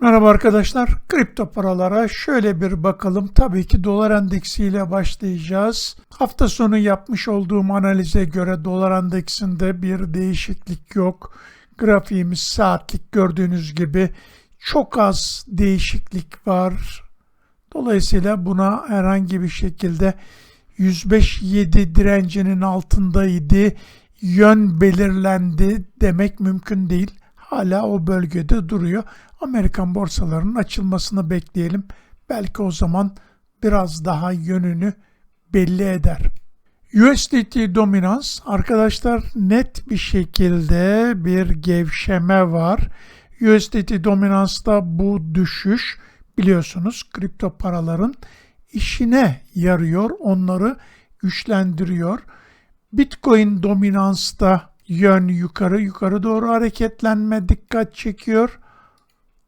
Merhaba arkadaşlar. Kripto paralara şöyle bir bakalım. Tabii ki dolar endeksiyle başlayacağız. Hafta sonu yapmış olduğum analize göre dolar endeksinde bir değişiklik yok. Grafiğimiz saatlik gördüğünüz gibi çok az değişiklik var. Dolayısıyla buna herhangi bir şekilde 105.7 direncinin altındaydı. Yön belirlendi demek mümkün değil. Hala o bölgede duruyor. Amerikan borsalarının açılmasını bekleyelim. Belki o zaman biraz daha yönünü belli eder. USDT dominans arkadaşlar net bir şekilde bir gevşeme var. USDT dominansta bu düşüş biliyorsunuz kripto paraların işine yarıyor. Onları güçlendiriyor. Bitcoin dominansta yön yukarı yukarı doğru hareketlenme dikkat çekiyor.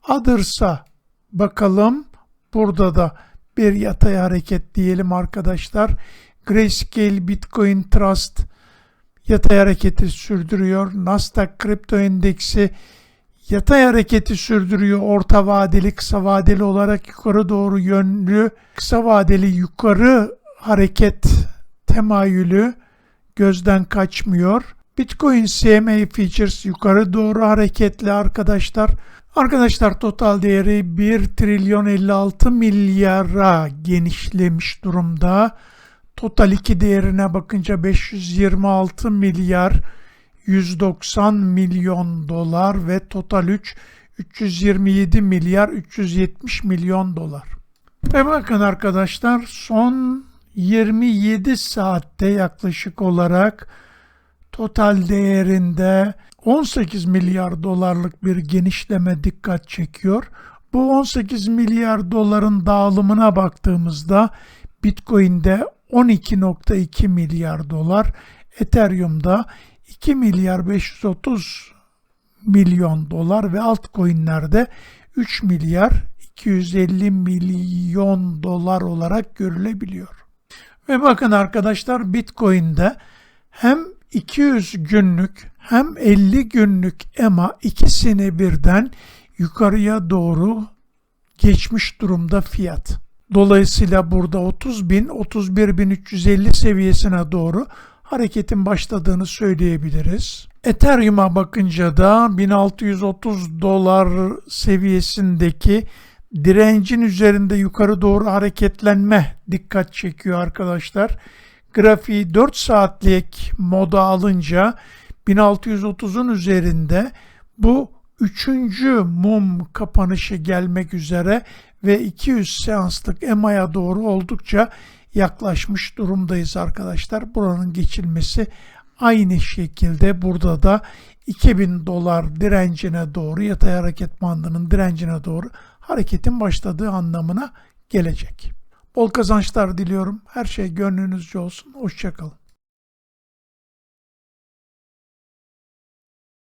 Others'a bakalım. Burada da bir yatay hareket diyelim arkadaşlar. Grayscale Bitcoin Trust yatay hareketi sürdürüyor. Nasdaq Kripto Endeksi yatay hareketi sürdürüyor. Orta vadeli, kısa vadeli olarak yukarı doğru yönlü, kısa vadeli yukarı hareket temayülü gözden kaçmıyor. Bitcoin CMA Futures yukarı doğru hareketli arkadaşlar. Arkadaşlar total değeri 1 trilyon 56 milyara genişlemiş durumda. Total 2 değerine bakınca 526 milyar 190 milyon dolar ve total 3 327 milyar 370 milyon dolar. Ve bakın arkadaşlar son 27 saatte yaklaşık olarak total değerinde 18 milyar dolarlık bir genişleme dikkat çekiyor. Bu 18 milyar doların dağılımına baktığımızda Bitcoin'de 12.2 milyar dolar, Ethereum'da 2 milyar 530 milyon dolar ve altcoin'lerde 3 milyar 250 milyon dolar olarak görülebiliyor. Ve bakın arkadaşlar Bitcoin'de hem 200 günlük hem 50 günlük EMA ikisini birden yukarıya doğru geçmiş durumda fiyat. Dolayısıyla burada 30 bin, 31 bin 350 seviyesine doğru hareketin başladığını söyleyebiliriz. Ethereum'a bakınca da 1630 dolar seviyesindeki direncin üzerinde yukarı doğru hareketlenme dikkat çekiyor arkadaşlar. Grafiği 4 saatlik moda alınca 1630'un üzerinde bu üçüncü mum kapanışı gelmek üzere ve 200 seanslık EMA'ya doğru oldukça yaklaşmış durumdayız arkadaşlar. Buranın geçilmesi aynı şekilde burada da 2000 dolar direncine doğru yatay hareket bandının direncine doğru hareketin başladığı anlamına gelecek. Bol kazançlar diliyorum. Her şey gönlünüzce olsun. Hoşçakalın.